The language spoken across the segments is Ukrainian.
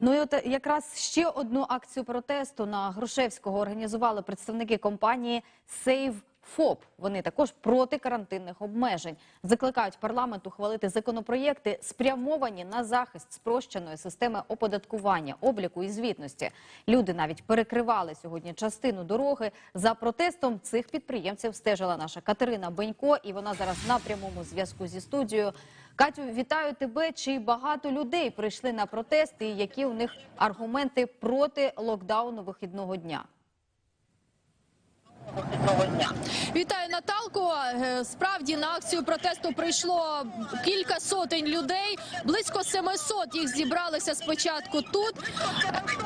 Ну і от якраз ще одну акцію протесту на Грушевського організували представники компанії Save ФОП. Вони також проти карантинних обмежень. Закликають парламент ухвалити законопроєкти, спрямовані на захист спрощеної системи оподаткування, обліку і звітності. Люди навіть перекривали сьогодні частину дороги. За протестом цих підприємців стежила наша Катерина Бенько, і вона зараз на прямому зв'язку зі студією. Катю, вітаю тебе. Чи багато людей прийшли на протести? І які у них аргументи проти локдауну вихідного дня? Вітаю Наталко. Е, Справді на акцію протесту прийшло кілька сотень людей. Близько 700 їх зібралися спочатку тут.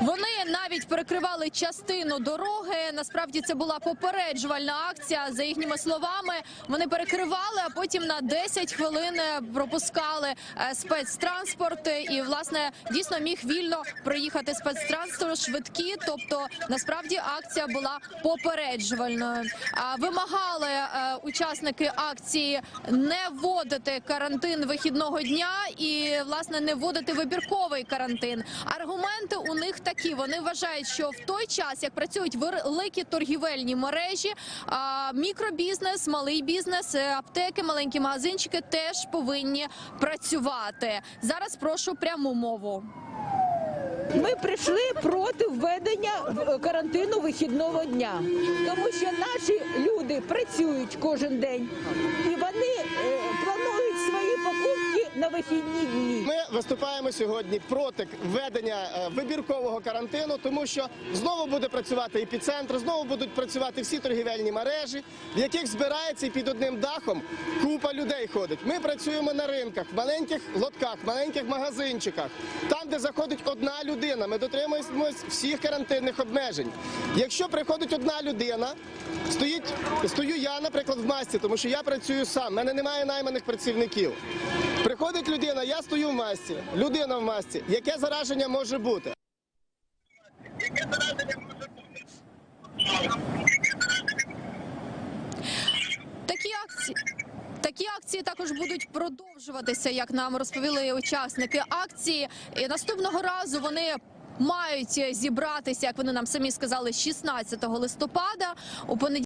Вони навіть перекривали частину дороги. Насправді це була попереджувальна акція. За їхніми словами, вони перекривали, а потім на 10 хвилин е, пропускали е, спецтранспорт. І власне дійсно міг вільно проїхати спецтранспорт швидкі. Тобто, насправді акція була попереджувальною. А, Вимагали е, учасники акції не вводити карантин вихідного дня і власне не вводити вибірковий карантин. Аргументи у них такі: вони вважають, що в той час, як працюють великі торгівельні мережі, мікробізнес, малий бізнес, е, аптеки, маленькі магазинчики теж повинні працювати. Зараз прошу пряму мову. Ми прийшли проти введення е, карантину вихідного дня, тому що наші люди працюють кожен день і вони е, планують свої покупки на вихідні дні. Виступаємо сьогодні проти введення е, вибіркового карантину, тому що знову буде працювати епіцентр, знову будуть працювати всі торгівельні мережі, в яких збирається і під одним дахом купа людей ходить. Ми працюємо на ринках, в маленьких лотках, в маленьких магазинчиках, там, де заходить одна людина. Ми дотримуємось всіх карантинних обмежень. Якщо приходить одна людина, стоїть стою я, наприклад, в масці, тому що я працюю сам. в мене немає найманих працівників. Приходить людина, я стою в масці, людина в масці. Яке зараження може бути? Яке зараження Такі акції. Такі акції також будуть продовжуватися, як нам розповіли учасники акції. І наступного разу вони мають зібратися, як вони нам самі сказали, 16 листопада у понеділок.